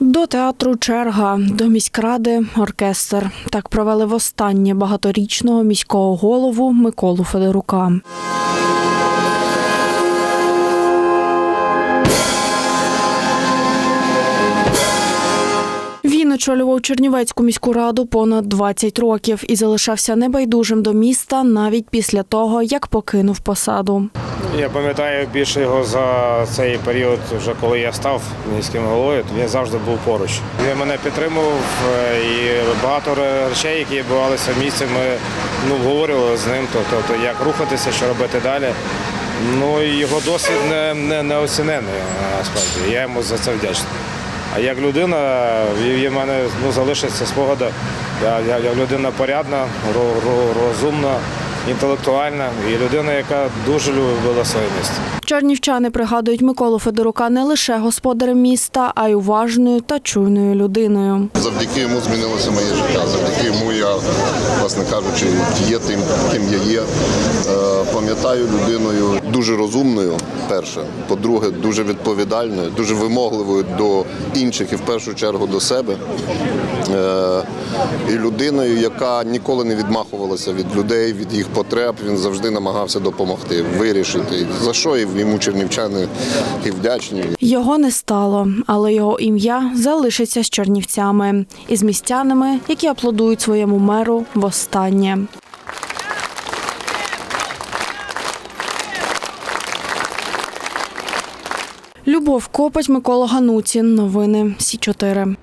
До театру черга, до міськради оркестр. Так провели востаннє багаторічного міського голову Миколу Федорука. Він очолював Чернівецьку міську раду понад 20 років і залишався небайдужим до міста навіть після того, як покинув посаду. Я пам'ятаю більше його за цей період, вже коли я став міським головою, то він завжди був поруч. Він мене підтримував е, і багато речей, які відбувалися в місті, ми ну, обговорювали з ним, тобто, тобто як рухатися, що робити далі. Ну його досвід не, не, неоцінений насправді. Я йому за це вдячний. А як людина, в мене ну, залишиться спогади. Я, я, я людина порядна, ро- ро- розумна, інтелектуальна і людина, яка дуже любила своє місто. Чернівчани пригадують Миколу Федорука не лише господарем міста, а й уважною та чуйною людиною. Завдяки йому змінилося моє життя. Завдяки йому я, власне кажучи, є тим, ким я є. Е, Пам'ятаю людиною дуже розумною, перше. По-друге, дуже відповідальною, дуже вимогливою до інших і в першу чергу до себе. І людиною, яка ніколи не відмахувалася від людей, від їх потреб. Він завжди намагався допомогти, вирішити. За що і йому чернівчани і вдячні. Його не стало, але його ім'я залишиться з чернівцями і з містянами, які аплодують своєму меру востаннє. Любов Копать, Микола Гануцін. Новини Сі 4